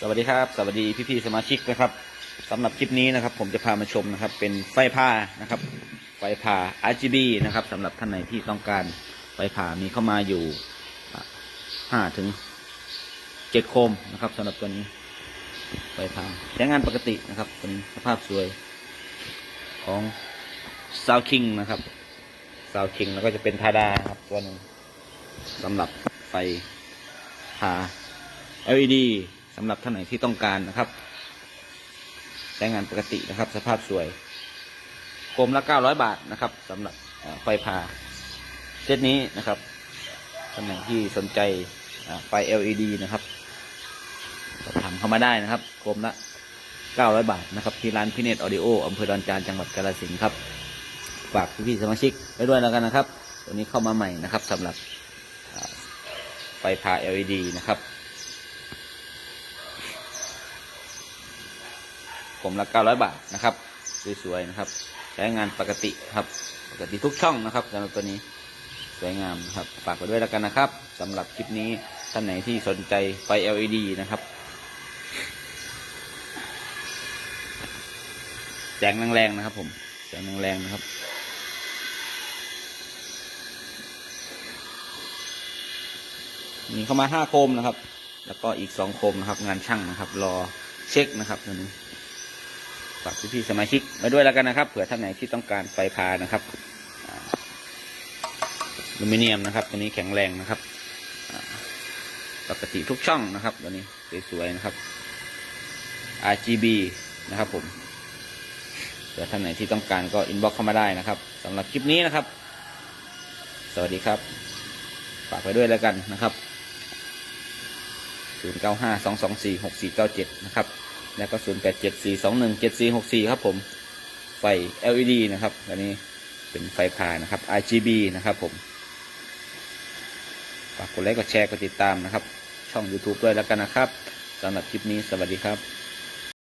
สวัสดีครับ สวัสดีพี่ๆสมาชิกนะครับสำหรับคลิปนี้นะครับ ผมจะพามาชมนะครับ เป็นไฟผ้านะครับ ไฟผ่า RGB นะครับสำหรับท่านไหนที่ต้องการไฟผ่ามีเข้ามาอยู่ห้าถึงเจ็ดโคมนะครับสำหรับตัวนี้ ไฟผ่าใช้งานปกตินะครับเป็นสภาพสวยของ s o u King นะครับ s o u King แล้วก็จะเป็นทาดาครับตัวหนึงสำหรับไฟผ่า LED สำหรับท่านไหนที่ต้องการนะครับใช้งานปกตินะครับ สภาพสวยกลมละ900บาทนะครับสำหรับไฟผ่าเซตนี้นะครับท่านไหนที่สนใจไฟ LED นะครับสอบถามเข้ามาได้นะครับกลมละ900บาทนะครับ ที่ร้านพิเนตออดิโออำเภอดอนจานจังหวัดกาฬสินธุ์ครับฝากพี่ๆสมาชิกไว้ด้วยแล้วกันนะครับ ตัวนี้เข้ามาใหม่นะครับสำหรับไฟผ่า LED นะครับ ผมละ900 บาทนะครับ สวยๆนะครับ ใช้งานปกติครับปกติทุกช่องนะครับสำหรับตัวนี้สวยงามนะครับฝากไว้ด้วยแล้วกันนะครับสำหรับคลิปนี้ท่านไหนที่สนใจไฟ LED นะครับแสงแรงๆนะครับ ผมแสงแรงๆนะครับมีเข้ามาห้าโคมนะครับ แล้วก็อีกสองโคมนะครับ งานช่างนะครับ รอเช็คนะครับตัวนี้ ฝากพี่ๆสมาชิกไว้ด้วยแล้วกันนะครับ เผื่อท่านไหนที่ต้องการไฟพานะครับอลูมิเนียมนะครับ ตัวนี้แข็งแรงนะครับปกติทุกช่องนะครับ ตัวนี้สวยๆนะครับ RGB นะครับผมเผื่อท่านไหนที่ต้องการก็อินบ็อกเข้ามาได้นะครับสำหรับคลิปนี้นะครับ สวัสดีครับ ฝากไว้ด้วยแล้วกันนะครับ 0952246497 นะครับ แล้วก็0874217464ครับผมไฟ LED นะครับอันนี้เป็นไฟพานะครับ RGB นะครับผมฝากกดไลค์กดแชร์กดติดตามนะครับ ช่อง YouTube ด้วยแล้วกันนะครับสำหรับคลิปนี้สวัสดีครับ